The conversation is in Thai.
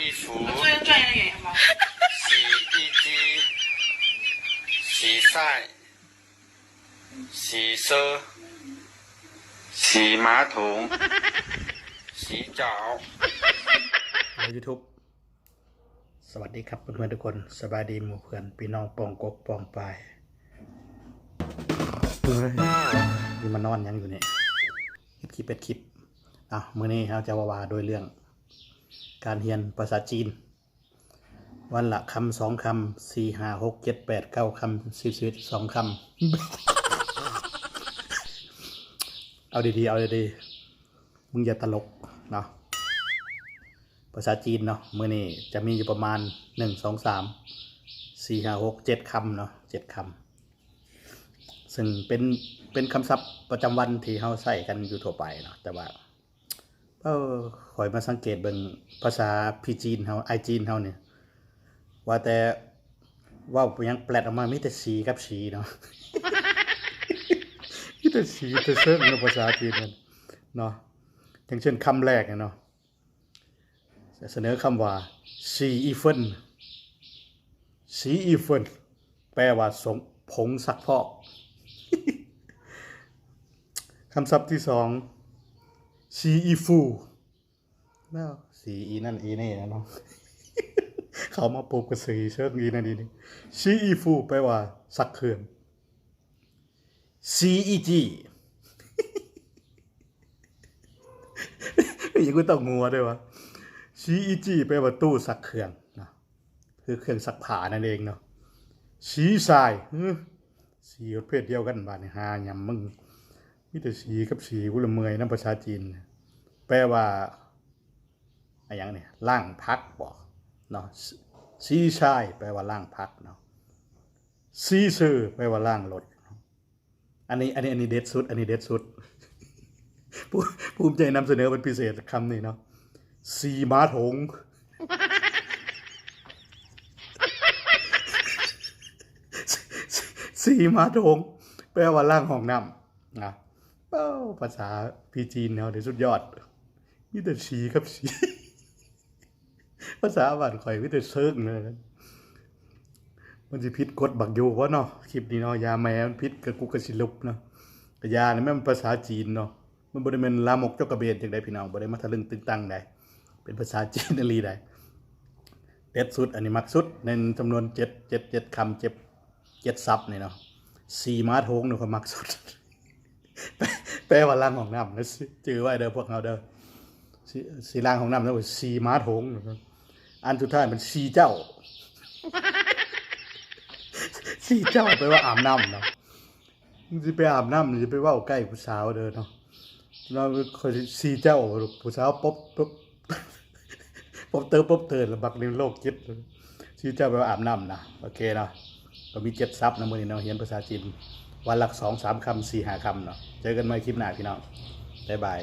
衣服，我最近赚一个眼吗？洗衣机，洗晒，洗车，洗马桶，洗澡。 ใน YouTube สวัสดีครับเพื่อนๆทุกคนสบายดีหมู่เพื่อนพี่น้องปองกกปองปลายเฮ้ยนี่มานอนยังอยู่เนี่ยคลิปเป็นคลิปอ่ะมื้อนี้เราจะว่าว่าโดยเรื่อง การเรียนภาษาจีน วันละคำสองคำสี่ห้าหกเจ็ดแปดเก้าคำสิบสิบสองคำ เอาดีๆ เอาดีๆ มึงอย่าตลกเนาะภาษาจีนเนาะมื่อนี้จะมีอยู่ประมาณหนึ่งสองสามสี่ห้าหกเจ็ดคำเนาะเจ็ดคำซึ่งเป็นเป็นคำศัพท์ประจำวันที่เราใส่กันอยู่ทั่วไปเนาะแต่ว่า เออคอยมาสังเกตเบิ่งภาษาพีจีนเฮาไอจีนเฮาเนี่ย ว่าแต่ว่ายังแปลดออกมามีแต่สีกับสีเนาะมีแต่สีแต่เซิร์ฟในภาษาจีนมันเนาะอย่างเช่นคำแรกเนาะเสนอคำว่าซีอีเฟนซีอีเฟนแปลว่าสงผงซักพอกคำศัพท์ที่สอง ซีอีฟูแล้วซีอีนั่นอีนี่นะเนาะเขามาปลูกกับสีเชิงอีนั่นอีนี่ซีอีฟูแปลว่าซักเครื่องซีอีจีอย่างกูต้องงัวด้วยวะชีอีจีแปลว่าตู้ซักเครื่องนะคือเครื่องซักผ้านั่นเองเนาะชีทรายเออสีประเภทเดียวกันบ้านนี่หาหยำมึง มีแต่สีกับสีกูลเมยน้ำภาษาจีน แปลว่าอะไรอย่างเนี่ยล่างพักบอกเนาะชีชายแปลว่าล่างพักเนาะซีซื่อแปลว่าล่างรถอันนี้อันนี้อันนี้เด็ดสุด อันนี้เด็ดสุดภูภูมิใจนำเสนอเป็นพิเศษคำนี้เนาะสีม้าถงสีม้าถงแปลว่าล่างห้องน้ำนะ ภาษาพีจีนเนาะเดี๋ยวสุดยอดมีแต่สีครับสีภาษาบ้านข่อยมีแต่เซิร์กเลยนะมันจะพิษกฎบักอยู่วะเนาะคลิปนี้เนาะยาแมมันพิษกับกูกระสิลุบเนาะกยาเนี่ยแม่นภาษาจีนเนาะมันบริเวณลามกเจ้ากระเบนจังไดพี่น้องบริเวณมาทะลึงตึงตังได้เป็นภาษาจีนอหลีได้เด็ดสุดอันนี้มักสุดในจำนวนเจ็ดเจ็ดเจ็ดคำเจ็ดเจ็ดซับเนี่ยเนาะสี่ม้าทงเนี่ยเขามักสุด แปลว่าล่างของน้ำนะจือไว้เด้อพวกเราเด้อสีสีล่างของน้ำนะว่าสีม้าโทงอันสุดท้ายมันสีเจ้าสีเจ้าแปว่าอาบน้ำเนาะจะไปอาบน้ำมึงจะไปว่าใกล้ผู้สาวเด้อเนาะเราเคยซีเจ้าผู้สาวป๊บป๊บป๊บเติมป๊บเติร์นระบักในโลกจิตซีเจ้าไปว่าอาบน้ำนะโอเคเนาะก็มีเจ็ดซับนะมือนี้เนาะเรียนภาษาจีน วันหลักสองสามคำสี่ห้าคำเนาะเจอกันใหม่คลิปหน้าพี่น้องบ๊ายบาย